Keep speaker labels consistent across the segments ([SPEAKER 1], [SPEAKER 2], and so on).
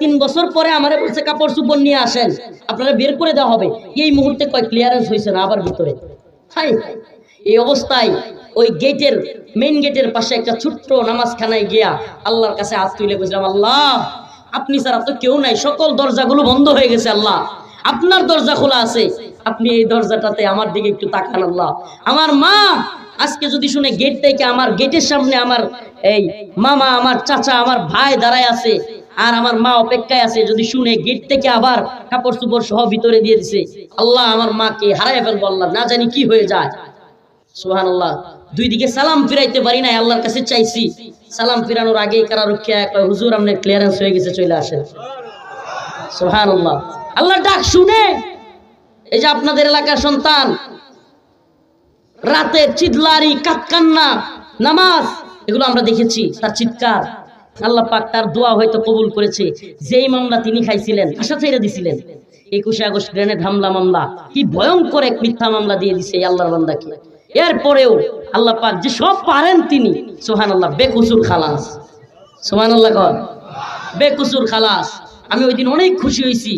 [SPEAKER 1] তিন বছর পরে আমারে বলছে, কাপড় চুপড় নিয়ে আসেন, আপনারা বের করে দেওয়া হবে। এই মুহূর্তে কয় ক্লিয়ারেন্স হয়েছে না আবার ভিতরে। হাই, এই অবস্থায় ওই গেটের মেইন গেটের পাশে একটা ছোট্ট নামাজখানায় গিয়া আল্লাহর কাছে হাত তুলে বলছিলাম, আল্লাহ, আপনি ছাড়া তো কেউ নাই, সকল দরজাগুলো বন্ধ হয়ে গেছে, আল্লাহ। আপনার দরজা খোলা আছে, আপনি এই দরজাটাতে আমার দিকে একটু তাকান, আল্লাহ। আমার মা, আজকে যদি শুনে গেট থেকে আমার গেটের সামনে আমার এই মামা, আমার চাচা, আমার ভাই দাঁড়ায় আছে আর আমার মা অপেক্ষায় আছে, যদি শুনে গেট থেকে আবার কাপড় চোপড় সহ ভিতরে দিয়ে দিছে। আল্লাহ আমার মাকে হারাই ফেলব, আল্লাহ না জানি কি হয়ে যায়। সুহান আল্লাহ দুই দিকে সালাম ফিরাইতে পারি না আল্লাহর কাছে চাইছি। সালাম ফিরানোর আগে কারা রক্ষা কয়, হুজুর, আপনার ক্লিয়ারেন্স হয়ে গেছে, চলে আসেন। সুহান আল্লাহ আল্লাহ ডাক শুনে, এই যে আপনাদের এলাকার সন্তান রাতে চিদলারি কাতকান্না, নামাজ, এগুলো আমরা দেখেছি, তার চিৎকার। আল্লাহ পাক তার দোয়া হয়তো কবুল করেছে। যেই মামলা তিনি খাইছিলেন, আশা ছেড়ে দিছিলেন। একুশে আগস্ট গ্রেনেড হামলা মামলা। কি ভয়ঙ্কর এক মিথ্যা মামলা দিয়ে দিছে আল্লাহর বান্দাকে। এরপরেও আল্লাহ পাক যে সব পারেন তিনি সোহান আল্লাহ বেকুসুর খালাস। সোহান আল্লাহ কর। বেকুসুর খালাস। আমি ওই দিন অনেক খুশি হয়েছি।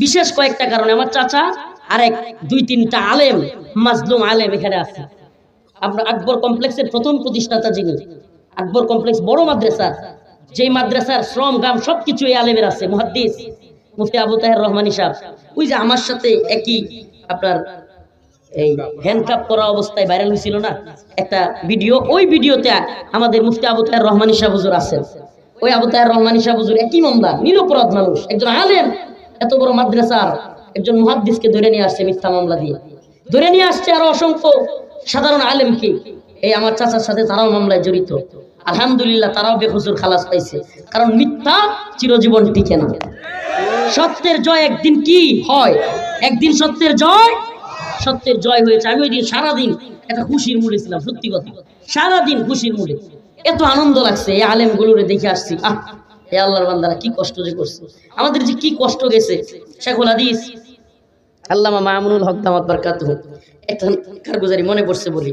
[SPEAKER 1] বিশেষ কয়েকটা কারণে আমার চাচা আর এক, দুই, তিনটা আলেম, মাজলুম আলেম এখানে আছে। আপনার আকবর কমপ্লেক্সের প্রথম প্রতিষ্ঠাতা যিনি। আকবর কমপ্লেক্স বড় মাদ্রাসা। যেই মাদ্রাসার শ্রম গাম সবকিছু এই আলেমের আছে। মুহাদ্দিস, মুফতি আবু তাহের রহমানি সাহেব। ওই যে আমার সাথে একই আপনার এই করা অবস্থায় ভাইরাল হয়েছিল না? একটা ভিডিও ওই ভিডিওতে আমাদের মুফতি আবু তাহের রহমানি আছেন। ওই আবু তাহের রহমানি একই মন্দা, নিরপরাধ মানুষ, একজন আলেম, এত বড় মাদ্রাসার একজন মুহাদ্দিসকে ধরে নিয়ে আসছে মিথ্যা মামলা দিয়ে। ধরে নিয়ে আসছে আরও অসংখ্য সাধারণ আলেমকে। এই আমার চাচার সাথে তারাও মামলায় জড়িত। আলহামদুলিল্লাহ তারাও বেহুজুর খালাস পাইছে। কারণ মিথ্যা চিরজীবন টিকে না। সত্যের জয় একদিন কি হয়? একদিন সত্যের জয়? সত্যের জয় হয়েছে। আমি ওই দিন সারাদিন একটা খুশির মুড়ে ছিলাম, সত্যি কথা। সারাদিন খুশির মুড়ে। এত আনন্দ লাগছে এই আলেম গুলোরে দেখে আসছি। আহ, এ আল্লাহর বান্দারা কি কষ্ট যে করছে। আমাদের যে কি কষ্ট গেছে। শেখুল হাদিস। আল্লামা মামুনুল হক দামাত বারকাত একটা কারগুজারি মনে পড়ছে বলি।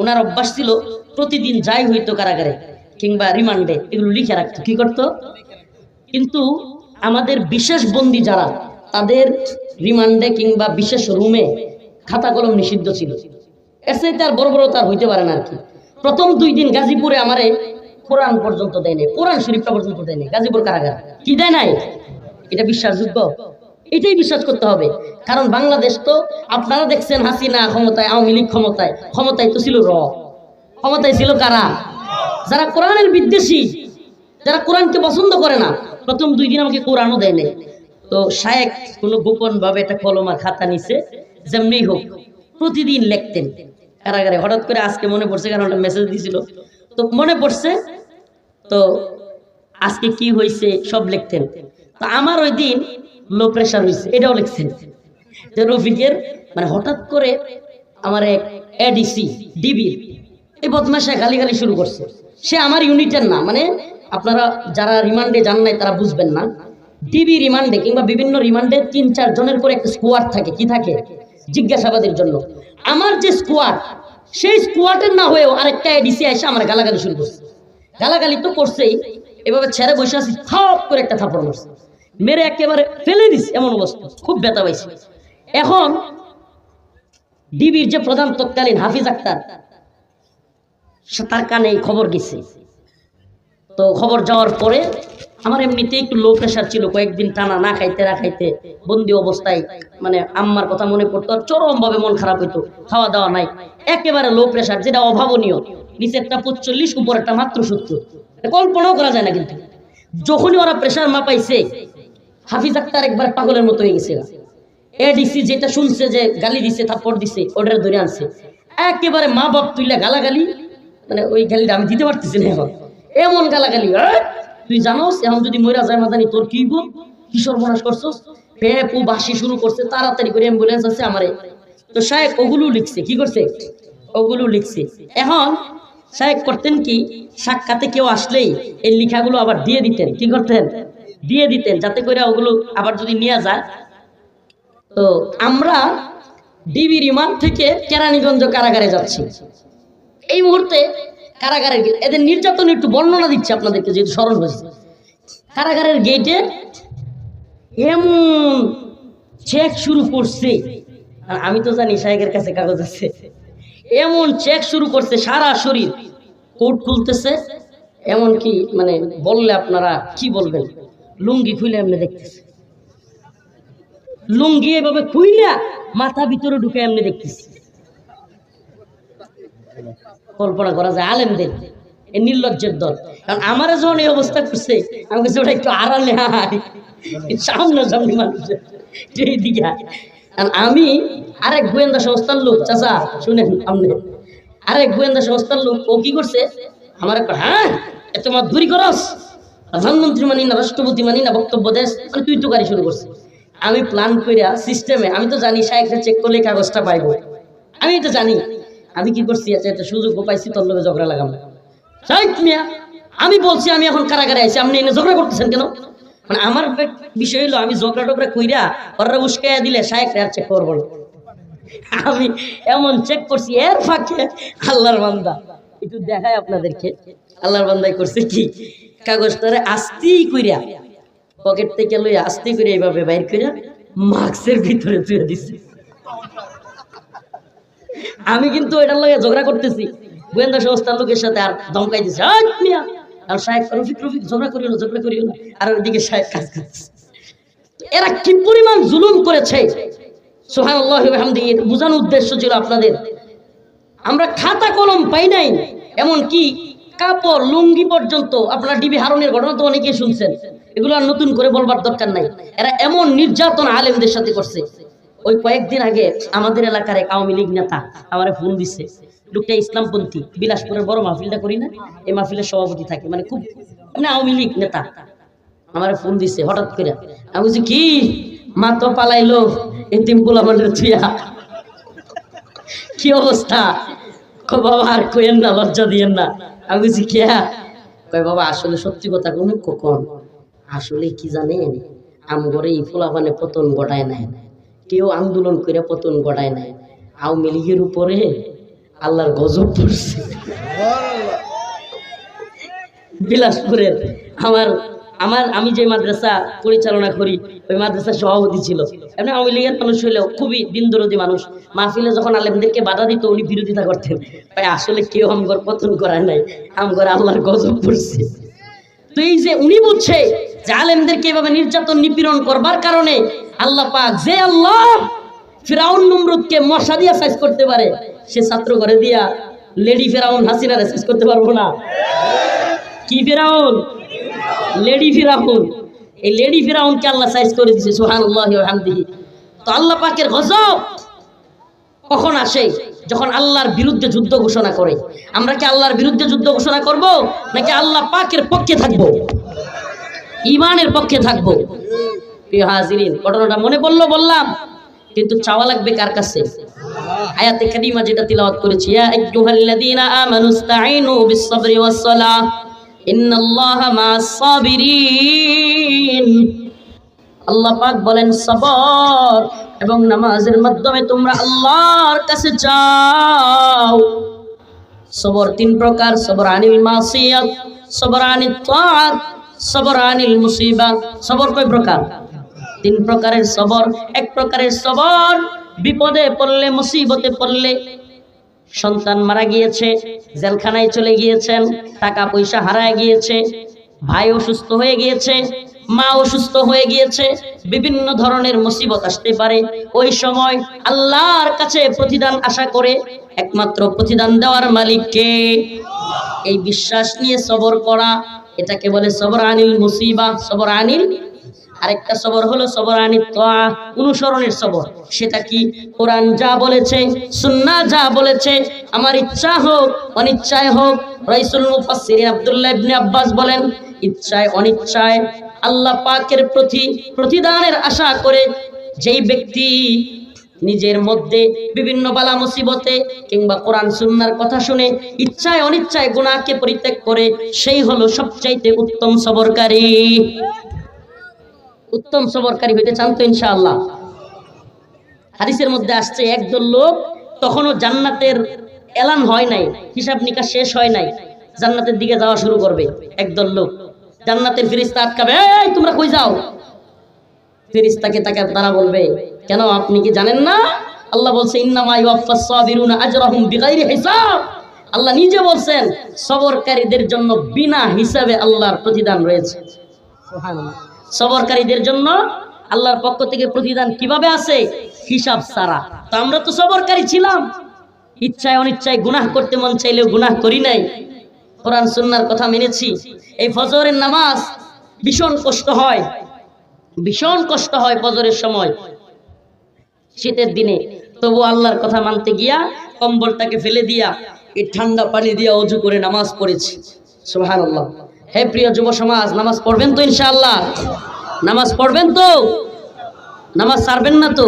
[SPEAKER 1] ওনার অভ্যাস ছিল প্রতিদিন যাই হইতো কারাগারে কিংবা রিমান্ডে এগুলো লিখে রাখতো। কি করতো? কিন্তু আমাদের বিশেষ বন্দি যারা, তাদের রিমান্ডে কিংবা বিশেষ রুমে খাতা কলম নিষিদ্ধ ছিল। এর সাথে আর বড় বড় তার হইতে পারে না আর কি। প্রথম দুই দিন গাজীপুরে আমারে কোরআন পর্যন্ত দেয় নাই, কোরআন শরীফটা পর্যন্ত দেয় নাই, গাজীপুর কারাগার। কি দেয় নাই? এটা বিশ্বাসযোগ্য? এটাই বিশ্বাস করতে হবে। কারণ বাংলাদেশ তো আপনারা দেখছেন হাসিনা ক্ষমতায়, আওয়ামী লীগ ক্ষমতায়। ক্ষমতায় তো ছিল র। ক্ষমতায় ছিল কারা? যারা কোরআনের বিদ্বেষী, যারা কোরআনকে পছন্দ করে না, প্রথম দুই দিন আমাকে কোরআনও দেয় নাই। তো শায়েক কোনো গোপন ভাবে একটা কলম আর খাতা নিছে, যেমনি হোক, প্রতিদিন লিখতেন কারাগারে। হঠাৎ করে আজকে মনে পড়ছে, কারণ একটা মেসেজ দিছিল। তো মনে পড়ছে, তো আজকে কি হয়েছে সব লিখতেন। তো আমার ওই দিন লো প্রেশার হয়েছে এটাও লিখছেন। যে রফিকের মানে হঠাৎ করে আমার এক এডিসি ডিবির এই বদমাশা গালি গালি শুরু করছে। সে আমার ইউনিটের না মানে আপনারা যারা রিমান্ডে যান নাই তারা বুঝবেন না। ডিবি রিমান্ডে কিংবা বিভিন্ন রিমান্ডে তিন, চার জনের করে একটা স্কোয়াড থাকে, কি থাকে? জিজ্ঞাসাবাদের জন্য। আমার যে স্কোয়াড সেই স্কোয়াডের না হয়েও আরেকটা এডিসি এসে আমার গালাগালি শুরু করছে। গালাগালি তো করছেই। এভাবে ছেড়ে বসে আছি, থাপ করে একটা থাপড় মারছে। মেরে একেবারে ফেলে দিস এমন অবস্থা, খুব ব্যথা পাইছে। এখন ডিবির যে প্রধান তৎকালীন হাফিজ আক্তার তার কানে খবর গেছে। তো খবর যাওয়ার পরে আমার এমনিতে একটু লো প্রেশার ছিল, কয়েকদিন টানা না খাইতে না খাইতে বন্দি অবস্থায় মানে আম্মার কথা মনে পড়তো আর চরম ভাবে মন খারাপ হইতো, খাওয়া দাওয়া নাই। একেবারে লো প্রেশার যেটা অভাবনীয়, নিচেরটা পঁচল্লিশ, উপরেরটা মাত্র সত্তর। কল্পনাও করা যায় না কিন্তু। যখনই ওরা প্রেশার মাপাইছে, হাফিজ আক্তার একবার পাগলের মতো হয়ে গেছে এডিসি যেটা শুনছে যে গালি দিছে, থাপ্পড় দিছে ওটার ধরে আনছে। একেবারে মা বাপ তুইলা গালাগালি মানে ওই গালিটা আমি দিতে পারতেছি না এখন। এমন গালাগালি তুই জানোস, এখন যদি মইরা যায় মাদানি, তোর কি হইব? কি সর্বনাশ করছস? পেপু বাসি শুরু করছে, তাড়াতাড়ি করে অ্যাম্বুলেন্স আছে আমারে। তো সাহেব ওগুলো লিখছে, কি করছে? ওগুলো লিখছে। এখন সাহেব করতেন কি? সাক্ষাতে কেউ আসলেই এই লেখাগুলো আবার দিয়ে দিতেন। কি করতেন? দিয়ে দিতেন যাতে করে ওগুলো আবার যদি নিয়ে যায়। তো আমরা ডিবি রিমান্ড থেকে কেরানীগঞ্জ কারাগারে যাচ্ছি। এই মুহূর্তে কারাগারের এদের নির্যাতন একটু বর্ণনা দিচ্ছে আপনাদেরকে, যেহেতু স্মরণ হয়েছে। কারাগারের গেটে এমন চেক শুরু করছে। আমি তো জানি সাহেবের কাছে কাগজ আছে। এমন চেক শুরু করছে সারা শরীর। কোট খুলতেছে এমন কি মানে বললে আপনারা কি বলবেন? লুঙ্গি খুলে এমনি দেখতেছে। লুঙ্গি এভাবে খুইলা মাথা ভিতরে ঢুকে এমনি দেখতেছি। কল্পনা করা যায় আলেমদের নির্লজ্জের দল। কারণ আমারও যখন এই অবস্থা করছে, আমি কাছে ওটা একটু আড়ালে সামনে সামনে মানুষের এই দিকে আয়। কারণ আমি আরেক গোয়েন্দা সংস্থার লোক, চাচা, শুনেন, আপনি। আরেক গোয়েন্দা সংস্থার লোক, ও কি করছে? আমার হ্যাঁ এত মাত দূরি করস। প্রধানমন্ত্রী মানি না রাষ্ট্রপতি মানি না বক্তব্য দেশ মানে তুই তো গাড়ি শুরু করছিস। আমি প্ল্যান করিয়া সিস্টেমে আমি তো জানি সাহেবটা চেক করলে কাগজটা পাইবো। আমি এটা জানি। আমি কি করছি আচ্ছা একটা সুযোগ পাইছি, তোর লোকে ঝগড়া লাগাম। সাহেব মিয়া, আমি বলছি, আমি এখন কারাগারে আছি আপনি এনে ঝগড়া করতেছেন কেন? মানে আমার বিষয় হলো, আমি ঝগড়া টগড়া কইরা ওরা উস্কাইয়া দিলে সাহেব আর চেক করব আমি এমন চেক করছি, এর ফাঁকে আল্লাহর বান্দা। একটু দেখায় আপনাদেরকে, আল্লাহর বান্দাই করছে কি? কাগজটারে আস্তি কইরা, পকেট থেকে লই আস্তি করে এইভাবে বাইর কইরা মাস্কের ভিতরে তুলে দিছে। আমি কিন্তু এটার লগে ঝগড়া করতেছি। গোয়েন্দা সংস্থার লোকের সাথে আর ধমকাই দিছে মিয়া!" আর সাহেব রফিক রফিক ঝগড়া করিও না ঝগড়া করিও না। আর ওইদিকে সাহেব কাজ করছে এরা কি পরিমাণ জুলুম করেছে? সোহান আল্লাহ বোঝানোর উদ্দেশ্য ছিল আপনাদের। আমরা খাতা কলম পাই নাই এমন কি কাপড়, লুঙ্গি পর্যন্ত আপনার ডিবি হারনের ঘটনা তো অনেকেই শুনছেন। এগুলো নতুন করে বলবার দরকার নাই। এরা এমন নির্যাতন আলেমদের সাথে করছে। ওই কয়েকদিন আগে আমাদের এলাকার এক আওয়ামী লীগ নেতা আমার ফোন দিছে, লোকটা ইসলামপন্থী, বিলাসপুরের বড় মাহফিলটা করি না? এই মাহফিলের সভাপতি থাকে মানে খুব মানে আওয়ামী লীগ নেতা আমার ফোন দিছে হঠাৎ করে। আমি বলছি, কি? মা তো পালাইলো, এতিম পোলা মানে থুয়া কি অবস্থা? কো বাবা, আর কইেন না, লজ্জা দিয়েন না। আমি বলছি, কে কয় বাবা, আসলে সত্যি কথা কোন কখন আসলে কি জানেন, আমগরে এই ফোলাপানে পতন ঘটায় নাই। কেউ আন্দোলন করে পতন ঘটায় নাই। আওয়ামী লীগের উপরে আল্লাহর গজব পড়ছে। বিলাসপুরের আমার আমার, আমি যে মাদ্রাসা পরিচালনা করি, ওই মাদ্রাসার সভাপতি ছিল। এমনি আওয়ামী লীগের মানুষ হইলেও খুবই দিনদরদি মানুষ। মাহফিলে যখন আলেমদেরকে বাধা দিত, উনি বিরোধিতা করতেন। ভাই, আসলে কেউ আমগর পতন করায় নাই, আমগর আল্লাহর গজব পড়ছে। তো এই যে উনি বুঝছে যে আলেমদেরকে এভাবে নির্যাতন নিপীড়ন করবার কারণে আল্লাহ পাক যে আল্লাহ ফেরাউন নমরুদকে মশা দিয়া সাইজ করতে পারে, সে ছাত্র ঘরে দিয়া লেডি ফেরাউন হাসিনারে সাইজ করতে পারব না। কি ফেরাউন? লেডি ফিরাউন। এই লেডি ফিরাউনকে আল্লাহ সাইজ করে দিছে, সুবহানাল্লাহি হামদিহি তো আল্লাহ পাকের গজব কখন আসে? যখন আল্লাহর বিরুদ্ধে যুদ্ধ ঘোষণা করে। আমরা কি আল্লাহর বিরুদ্ধে যুদ্ধ ঘোষণা করব, নাকি আল্লাহ পাকের পক্ষে থাকব? ইমানের পক্ষে থাকব? প্রিয় হাজিরিন, ঘটনাটা মনে পড়ল বললাম, কিন্তু চাওয়া লাগবে কার কাছে? আয়াতে কারিমা যেটা তিলাওয়াত করেছি, ইয়া আইয়ুহাল্লাযীনা আমানুস্তাঈনু বিস-সাবরি ওয়াস-সালাহ, ইন্নাল্লাহা মা'আস সাবিরিন আল্লাহ পাক বলেন, সবর এবং নামাজের মাধ্যমে তোমরা আল্লাহর কাছে যাও। সবর তিন প্রকার, সবর আনিল মাসিয়াত, সবর আনিল তাআত, সবর আনিল মুসিবা সবর কয় প্রকার? তিন প্রকারের সবর। এক প্রকারের সবর, বিপদে পড়লে, মুসিবতে পড়লে সন্তান মারা গিয়েছে, জেলখানায় চলে গিয়েছেন, টাকা পয়সা হারায় গিয়েছে, ভাই অসুস্থ হয়ে গিয়েছে, মা অসুস্থ হয়ে গিয়েছে, বিভিন্ন ধরনের মুসিবত আসতে পারে। ওই সময় আল্লাহর কাছে প্রতিদান আশা করে একমাত্র প্রতিদান দেওয়ার মালিককে এই বিশ্বাস নিয়ে সবর করা, এটাকে বলে সবর আনিল মুসিবা সবর আনিল আরেকটা সবর হলো সবর আনি অনুসরণের সবর। সেটা কি? কোরআন যা বলেছে সুন্না যা বলেছে, আমার ইচ্ছা হোক, অনিচ্ছায় হোক, রাইসুল মুফাসসিরিন আব্দুল্লাহ ইবনে আব্বাস বলেন, ইচ্ছায়, অনিচ্ছায় আল্লাহ পাকের প্রতি প্রতিদানের আশা করে যেই ব্যক্তি নিজের মধ্যে বিভিন্ন বালা মুসিবতে কিংবা কোরআন সুন্নার কথা শুনে ইচ্ছায়, অনিচ্ছায় গুনাহকে পরিত্যাগ করে, সেই হলো সবচাইতে উত্তম সবরকারী। উত্তম সবরকারী হইতে চান তো ইনশাআল্লাহ। হাদিসের মধ্যে আসছে, একদল লোক তখনও জান্নাতের এলান হয় নাই, হিসাব নিকাশ শেষ হয় নাই, জান্নাতের দিকে যাওয়া শুরু করবে একদল লোক। জান্নাতের ফিরিস্তা আটকাবে তোমরা কই যাও? ফেরিস্তাকে তাকে তারা বলবে, কেন, আপনি কি জানেন না? আল্লাহ বলছে আল্লাহ নিজে বলছেন, সবরকারীদের জন্য বিনা হিসাবে আল্লাহর প্রতিদান রয়েছে। সবরকারীদের জন্য আল্লাহর পক্ষ থেকে প্রতিদান কীভাবে আছে? হিসাব সারা তো আমরা তো সবরকারী ছিলাম। ইচ্ছায় অনিচ্ছায় গুনাহ করতে মন চাইলেও গুনাহ করি নাই। কোরআন, সুন্নার কথা মেনেছি। এই ফজরের নামাজ ভীষণ কষ্ট হয়। ভীষণ কষ্ট হয় ফজরের সময়। শীতের দিনে। তবু আল্লাহর কথা মানতে গিয়া কম্বলটাকে ফেলে দিয়া এই ঠান্ডা পানি দিয়া অজু করে নামাজ পড়েছি। সুহান আল্লাহ হে প্রিয় যুব সমাজ, নামাজ পড়বেন তো ইনশাআল্লাহ? নামাজ পড়বেন তো? নামাজ ছাড়বেন না তো?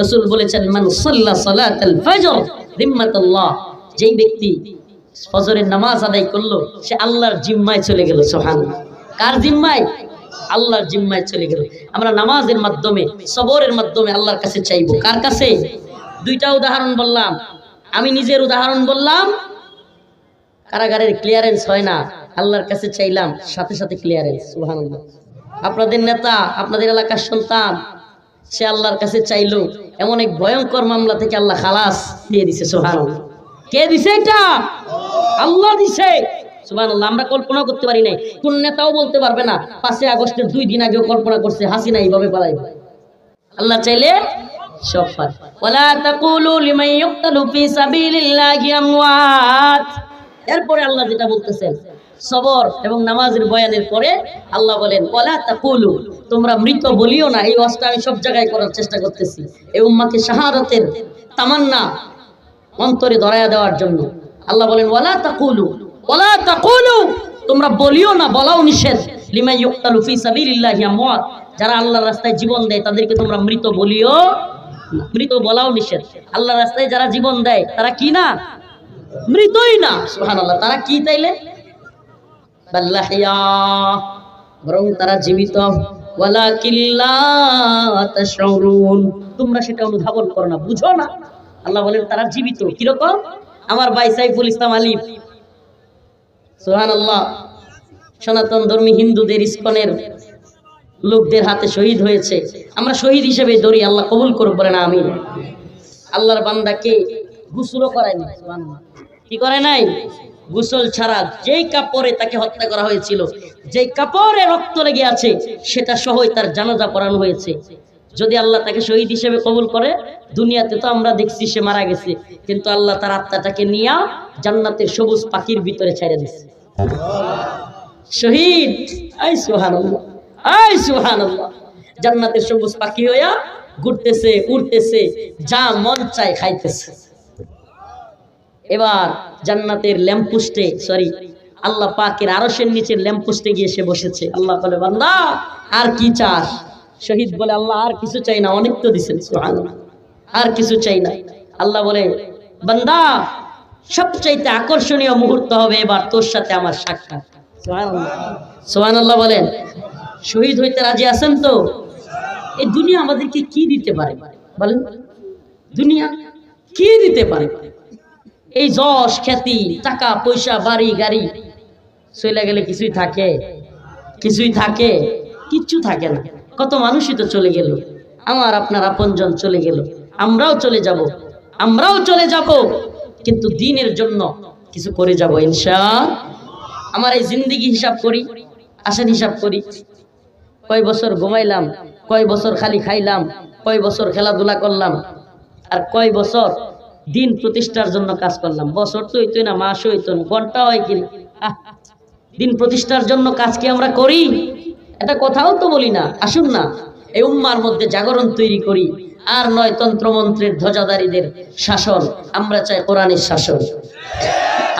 [SPEAKER 1] রসুল বলেছেন যেই ব্যক্তি ফজরের নামাজ আদায় করল, সে আল্লাহর জিম্মায় চলে গেল সোহান কার জিম্মায়? আল্লাহর জিম্মায় চলে গেল। আমরা নামাজের মাধ্যমে, সবরের মাধ্যমে আল্লাহর কাছে চাইব। কার কাছে? দুইটা উদাহরণ বললাম। আমি নিজের উদাহরণ বললাম কারাগারের ক্লিয়ারেন্স হয় না। আল্লাহর কাছে চাইলাম সাথে সাথে ক্লিয়ারেন্স সুবহানাল্লাহ। আপনাদের নেতা, আপনাদের এলাকার সন্তান, সে আল্লাহর কাছে চাইলো, এমন এক ভয়ঙ্কর মামলা থেকে আল্লাহ খালাস দিয়ে দিছে, সুবহানাল্লাহ। কে দিছে এটা? আল্লাহ দিছে। আমরা কল্পনা করতে পারি নাই। কোন নেতাও বলতে পারবে না। পাঁচই আগস্টের দুই দিন আগেও কল্পনা করছে, হাসিনা এইভাবে পালাইবে। আল্লাহ চাইলে সব পারে। ওয়ালা তাকুলু ফি সাবিলিল্লাহি আমওয়াত। এরপরে আল্লাহ যেটা বলতেছেন, সবর এবং নামাজের বয়ানের পরে আল্লাহ বলেন, ওয়ালা তাকুলু তোমরা মৃত বলিও না, এই ওয়াজটা আমি সব জায়গায় করার চেষ্টা করতেছি। এই উম্মাকে শাহাদাতের তামান্না অন্তরে ধরায়া দেওয়ার জন্য। আল্লাহ বলেন, ওয়ালা তাকুলু ওয়ালা তাকুলু তোমরা বলিও না, বলাও নিষেধ। লিমা ইউক্তালু সাবিলিল্লাহি যারা আল্লাহর রাস্তায় জীবন দেয়, তাদেরকে তোমরা মৃত বলিও মৃত বলাও নিষেধ। আল্লাহর রাস্তায় যারা জীবন দেয়, তারা কি না? মৃতই না, সুবহানাল্লাহ। তারা কি তাইলে বরং তারা জীবিত। তোমরা সেটা অনুধাবন করো না, বুঝো না। আল্লাহ বলেন, তারা জীবিত। কীরকম? আমার ভাই সাইফুল ইসলাম আলিফ সুবহানাল্লাহ, সনাতন ধর্মী হিন্দুদের ইস্কনের লোকদের হাতে শহীদ হয়েছে। আমরা শহীদ হিসেবে ধরি, আল্লাহ কবুল করুক বলে না আমি আল্লাহর বান্দাকে গুসলও করায় নাই সুবহানাল্লাহ। কি করে নাই? গোসল ছাড়া যেই কাপড়ে তাকে হত্যা করা হয়েছিল, যেই কাপড়ে রক্ত লেগে আছে, সেটা সহই তার জানাজা পড়ানো হয়েছে। যদি আল্লাহ তাকে শহীদ হিসেবে কবুল করে, দুনিয়াতে তো আমরা দেখছি সে মারা গেছে, কিন্তু আল্লাহ তার আত্মাটাকে নিয়ে জান্নাতের সবুজ পাখির ভিতরে ছেড়ে দিচ্ছে শহীদ! আই সুবহানাল্লাহ আই সুবহানাল্লাহ। জান্নাতের সবুজ পাখি হইয়া ঘুরতেছে, উড়তেছে, যা মন চায় খাইতেছে। এবার জান্নাতের ল্যাম্পপোস্টে সরি আল্লাহ পাকের আরশের নিচে ল্যাম্পপোস্টে গিয়ে সে বসেছে। আল্লাহ বলে, বান্দা, আর কি চাস? শহীদ বলে, আল্লাহ, আর কিছু চাই না, অনেক তো দিছেন আর কিছু চাই না। আল্লাহ বলে, বান্দা, সবচাইতে আকর্ষণীয় মুহূর্ত হবে এবার তোর সাথে আমার সাক্ষাৎ। সুবহানাল্লাহ। সুবহানাল্লাহ বলেন, শহীদ হইতে রাজি আছেন তো? এই দুনিয়া আমাদেরকে কি দিতে পারে? বলেন, দুনিয়া কি দিতে পারে? এই যশ, খ্যাতি, টাকা, পয়সা, বাড়ি, গাড়ি চলে গেলে কিছুই থাকে? কিছুই থাকে? কিচ্ছু থাকে না। কত মানুষই তো চলে গেল। আমার, আপনার আপনজন চলে গেল। আমরাও চলে যাব। আমরাও চলে যাব। কিন্তু দিনের জন্য কিছু করে যাব, ইনশা। আমার এই জিন্দিগি হিসাব করি আসেন হিসাব করি। কয় বছর ঘুমাইলাম, কয় বছর খালি খাইলাম, কয় বছর খেলাধুলা করলাম, আর কয় বছর দিন প্রতিষ্ঠার জন্য কাজ করলাম। বছর তো হইতোই না, মাস হইতো না, ঘণ্টা হয় কিনা? দিন প্রতিষ্ঠার জন্য কাজ কি আমরা করি? এটা কথাও তো বলি না, আসুন না, এই উম্মার মধ্যে জাগরণ তৈরি করি। আর নয় তন্ত্রমন্ত্রের ধ্বজাদারীদের শাসন, আমরা চাই কোরআনের শাসন।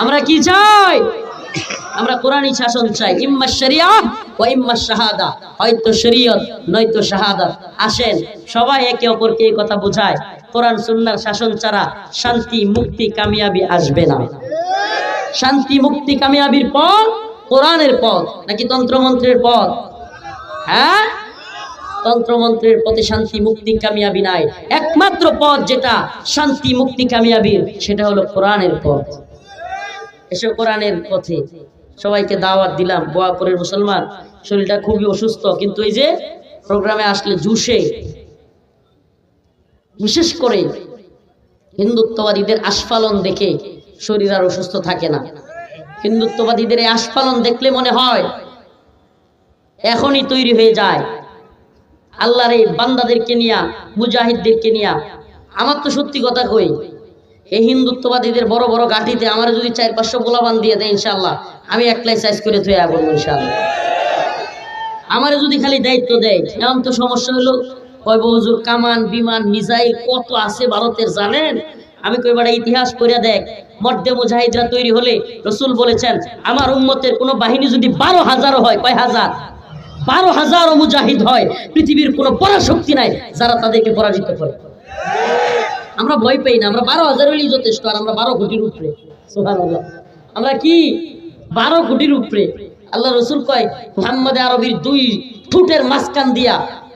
[SPEAKER 1] আমরা কি চাই? আমরা কোরআনী শাসন চাই, ইম্মা শরিয়া ও ইম্মা শাহাদা। হয়তো শরীয়ত, নয়তো শাহাদাত আসেন, সবাই একে অপরকে এই কথা বোঝায়। কোরআন সুন্নাহর শাসন ছাড়া শান্তি, মুক্তি, কামিয়াবি আসবে না। শান্তি, মুক্তি, কামিয়াবির পথ কোরআনের পথ, নাকি তন্ত্রমন্ত্রের পথ? হ্যাঁ? তন্ত্রমন্ত্রের পথে শান্তি, মুক্তি, কামিয়াবি নাই। একমাত্র পথ যেটা শান্তি, মুক্তি, কামিয়াবির, সেটা হলো কোরআনের পথ। এসব কোরআনের পথে। সবাইকে দাওয়াত দিলাম বোয়াপুরের মুসলমান, শরীরটা খুবই অসুস্থ, কিন্তু এই যে প্রোগ্রামে আসলে জুসে বিশেষ করে হিন্দুত্ববাদীদের আস্ফালন দেখে শরীর আর অসুস্থ থাকে না। হিন্দুত্ববাদীদের এই আস্ফালন দেখলে মনে হয় এখনই তৈরি হয়ে যায়। আল্লাহর এই বান্দাদেরকে নিয়া, মুজাহিদদেরকে নিয়া। আমার তো সত্যি কথা কই, এই হিন্দুত্ববাদীদের বড় বড় গাঠিতে আমার যদি চার পাঁচশো গোলাবান দিয়ে দেয় ইনশাল্লাহ আমি একলাই সাইজ করে থুয়ে বলব ইনশাল্লাহ আমার যদি খালি দায়িত্ব দেয়, এমন তো সমস্যা হলো কয় কামান, বিমান, মিসাইল কত আছে ভারতের জানেন? আমি কইবার ইতিহাস করে দেখ। মধ্যে মুজাহিদরা তৈরি হলে রসুল বলেছেন, আমার উম্মতের কোনো বাহিনী যদি বারো হাজারও হয়, কয় হাজার? বারো হাজারও মুজাহিদ হয়, পৃথিবীর কোনো পরাশক্তি নাই যারা তাদেরকে পরাজিত করে। আমরা ভয় পাই না, আমরা বারো হাজার হলেই যথেষ্ট, আর আমরা বারো কোটির উপরে। আমরা কি? বারো কোটির উপরে। আল্লাহ রসুল কয়, মোহাম্মদ আরবির দুই ঠুটের মাঝখান দিয়া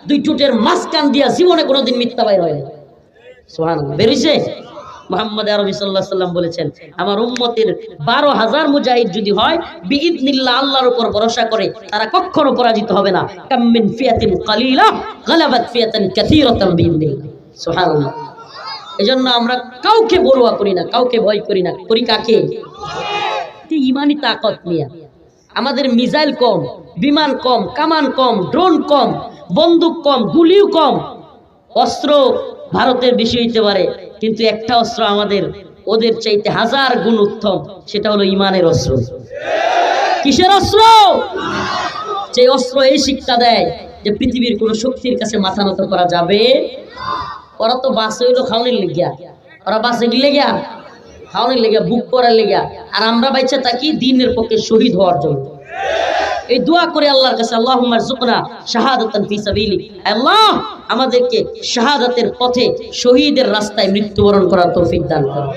[SPEAKER 1] দুই ঠুটের মাঝখান দিয়া জীবনে কোনোদিন মিথ্যা বাইর হয় না সুবহানাল্লাহ। বেরিয়েছে মোহাম্মদ আরবি সাল্লাহ সাল্লাম বলেছেন, আমার উম্মতের বারো হাজার মুজাহিদ যদি হয় আল্লাহর উপর ভরসা করে, তারা কখনো পরাজিত হবে না। কাম্মিন ফিয়াতিন কালিলা, গালাবাত ফিয়াতান সুবহানাল্লাহ। এজন্য আমরা কাউকে বড়ুয়া করি না, কাউকে ভয় করি না। করি কাকে? তাকত নিয়ে। আমাদের মিজাইল কম, বিমান কম, কামান কম, ড্রোন কম বন্দুক কম, গুলিও কম। অস্ত্র ভারতের বেশি হইতে পারে, কিন্তু একটা অস্ত্র আমাদের, ওদের চাইতে হাজার গুণ উত্তম, সেটা হলো ইমানের অস্ত্র। কিসের অস্ত্র? যে অস্ত্র এই শিক্ষা দেয় যে পৃথিবীর কোন শক্তির কাছে মাথা নত করা যাবে। ওরা তো বাসে হইল খাওয়ানির লেগিয়া। ওরা বাসে গিলে গিয়া খাওয়ানির লেগিয়া, বুক করার লেগিয়া। আর আমরা বাইচে থাকি দিনের পক্ষে শহীদ হওয়ার জন্য। এই দোয়া করে আল্লাহর কাছে, আল্লাহুম্মা জুকনা শাহাদাতান ফি সাবিলি আল্লাহ আমাদেরকে শাহাদাতের পথে শহীদের রাস্তায় মৃত্যুবরণ করার তৌফিক দান করো